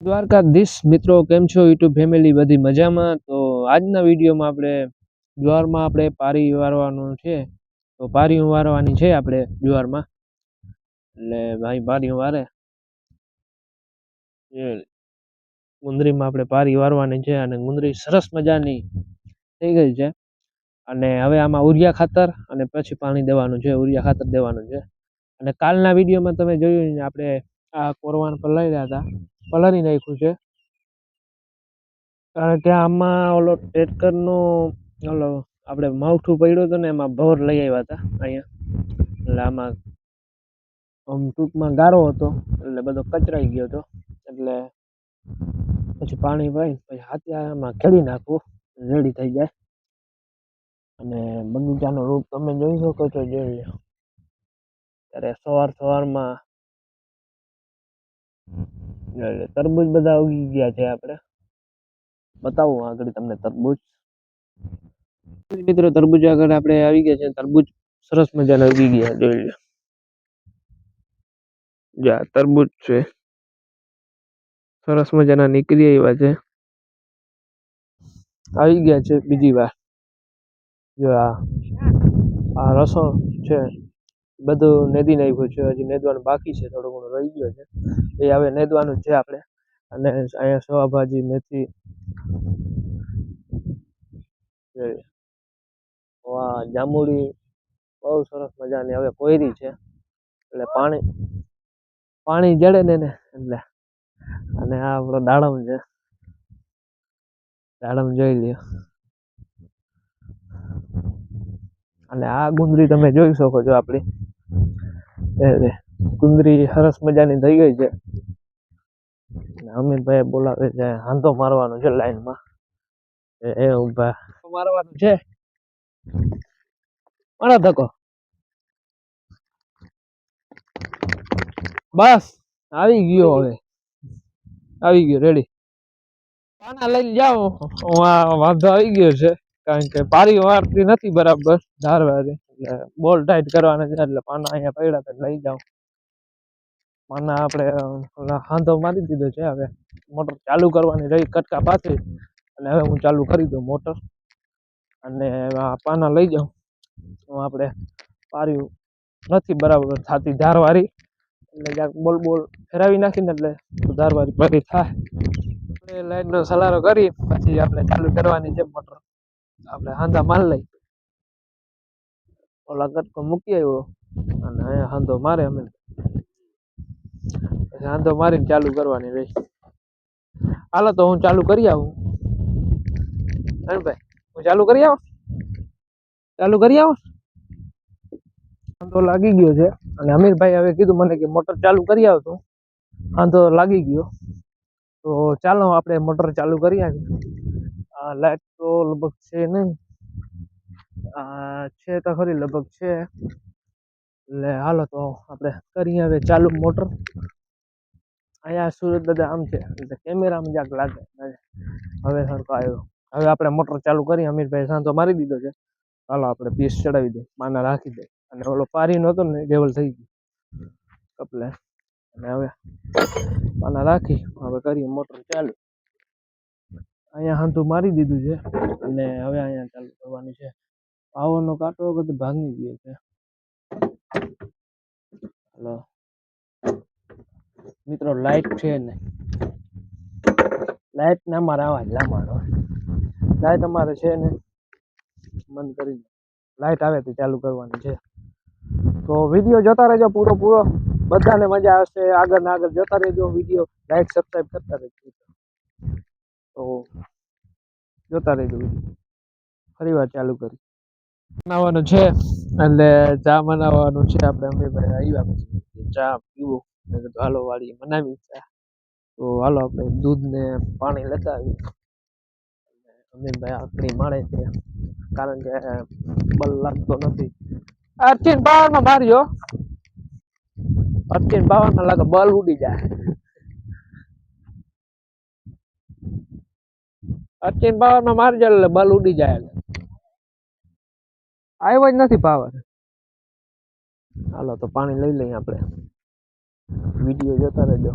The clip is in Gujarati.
દ્વારકાધીશ મિત્રો, કેમ છો? યુટ્યુબ ફેમિલી બધી મજામાં? તો આજના વિડીયોમાં આપણે જુવારમાં આપણે પારી વારવાનું છે. તો પારી વારવાની છે આપણે જુવારમાં. એટલે ભાઈ પારી વારે. ગુંદરીમાં આપણે પારી વારવાની છે અને ગુંદરી સરસ મજાની થઈ ગઈ છે. અને હવે આમાં ઉરિયા ખાતર અને પછી પાણી દેવાનું છે, ઉરિયા ખાતર દેવાનું છે. અને કાલના વિડીયોમાં તમે જોયું આપણે આ કોરવાન પર લઈ રહ્યા હતા. પલાળી નાખ્યું છે. કારણ કે આમાં ઓલો ટ્રેક્ટરનો ઓલો આપણે માવઠું પડ્યું હતું ને એમાં ભોર લઈ આવ્યા હતા અહીંયા. એટલે આમાં આમ ટૂંકમાં ગારો હતો, એટલે બધો કચરાઈ ગયો હતો. એટલે પછી પાણી પાઈ પછી હાથે આમાં ખેડી નાખવું, રેડી થઈ જાય. અને બગીચાનો રૂપ તમે જોઈ શકો છો, જોઈ લો. ત્યારે સવાર સવારમાં તરબૂચ બધા ઉગી ગયા છે આપણે. બતાવું આગળ તમને તરબૂચ. મિત્રો, તરબૂચ આગળ આપણે આવી ગયા છે. તરબૂચ સરસ મજાના ઉગી ગયા, જોઈ લો જા તરબૂચ છે. સરસ મજાના નીકળી આવ્યા છે. આવી ગયા છે બીજી વાર. જો આ આ રસો છે. બધું નેદી નાખ્યું છે. હજી નેદવાનું બાકી છે. થોડું ઘણું રહી ગયો છે. એ હવે નેદવાનું છે આપણે. અને અહીંયા સવાભાજી મેથી વાહ, જાંબુડી. બહુ સરસ મજાની હવે કોયરી છે. એટલે પાણી પાણી જડે ને એને. એટલે અને આ આપણો દાડમ છે. દાડમ જોઈ લ્યો. અને આ ગુંદરી તમે જોઈ શકો છો આપણી. એ કુંદરી સરસ મજાની થઈ ગઈ છે. અમિતભાઈ બોલાવે છે, હાંધો મારવાનો છે લાઈનમાં. એ ઊભા. મારવાનું છે? મારા ધકો બસ, આવી ગયો હવે. આવી ગયો રેડી પાના લઈને જાઓ વાંધો આવી ગયો છે, કારણ કે પારી વારતી નથી બરાબર ધારવારી એટલે બોલ ટાઈટ કરવાના છે, એટલે પાના અહીંયા પડ્યા તો લઈ જાઉં. પાના આપણે હાંધો મારી દીધો છે હવે. મોટર ચાલુ કરવાની રહી કટકા પાસે અને હવે હું ચાલુ કરી દઉં મોટર. અને આ પાના લઈ જાઉં. હું આપણે પાર્યું નથી બરાબર થતી ધારવારી. એટલે ક્યાંક બોલ બોલ ફેરવી નાખીને એટલે ધારવારી ભરી થાય. આપણે લાઈટનો સલારો કરી, પછી આપણે ચાલુ કરવાની છે મોટર. આપણે હાંધા માલ લઈ. ઓલા કટકો મૂકી આવ્યો. અને અહીંયા હાંધો મારે અમે. પછી હાંધો મારીને ચાલુ કરવાની રહી. હાલો તો હું ચાલુ કરી આવું. ભાઈ, હું ચાલુ કરી આવું? ચાલુ કરી આવો? વાંધો લાગી ગયો છે. અને અમીરભાઈ હવે કીધું મને કે મોટર ચાલુ કરી આવ તું વાંધો લાગી ગયો. તો ચાલો આપણે મોટર ચાલુ કરી આવીએ. આ લાઈટ તો લગભગ છે નહીં. છે તો ખરી લગભગ છે. એટલે હાલો તો આપણે કરીએ હવે ચાલુ મોટર. અહીંયા સુરત દાદા આમ છે, એટલે કેમેરામાં જાક લાગે. હવે સરખો આવ્યો હવે આપણે મોટર ચાલુ કરી અમીરભાઈ સાંતો મારી દીધો છે. ચાલો આપણે પીસ ચડાવી દઈએ. માના રાખી દે અને ઓલો પારી નહોતો ને ડેવલ થઈ ગયું. કપલે. અને હવે પાના રાખી, હવે કરીએ મોટર ચાલુ. અહીંયા હાંધું મારી દીધું છે. અને હવે અહીંયા ચાલુ કરવાની છે. પાવરનો કાંટો વખત ભાંગી ગયો છે. હલો. મિત્રો, લાઈટ છે ને. લાઈટ ને અમારે આવા જ લાઇટ અમારે છે ને, બંધ કરી લાઈટ આવે તો ચાલુ કરવાની છે. તો વીડિયો જોતા રહેજો પૂરો પૂરો. બધાને મજા આવશે. આગળ ને આગળ જોતા રહેજો વીડિયો. લાઈક, સબસ્ક્રાઈબ કરતા રહેજો. તો જોતા રહેજો ફરી વાર ચાલુ કરી બનાવવાનું છે એટલે ચા બનાવવાનું છે. આપણે અમીરભાઈ આવ્યા પછી ચા પીવું. મેં હાલો વાળી બનાવી ચા. તો હાલો, આપણે દૂધ ને પાણી લેતા આવીએ અમીરભાઈ આકડી માળે છે. કારણ કે બલ લાગતો નથી. અર્ચિન પાવરમાં માર્યો અર્ચિન પાવરમાં લાગે બલ ઉડી જાય. અર્ચિન પાવરમાં જાય એટલે બલ ઉડી જાય. એટલે આવ્યો જ નથી પાવર હાલો તો પાણી લઈ લઈએ આપણે. વીડિયો જોતા રહેજો.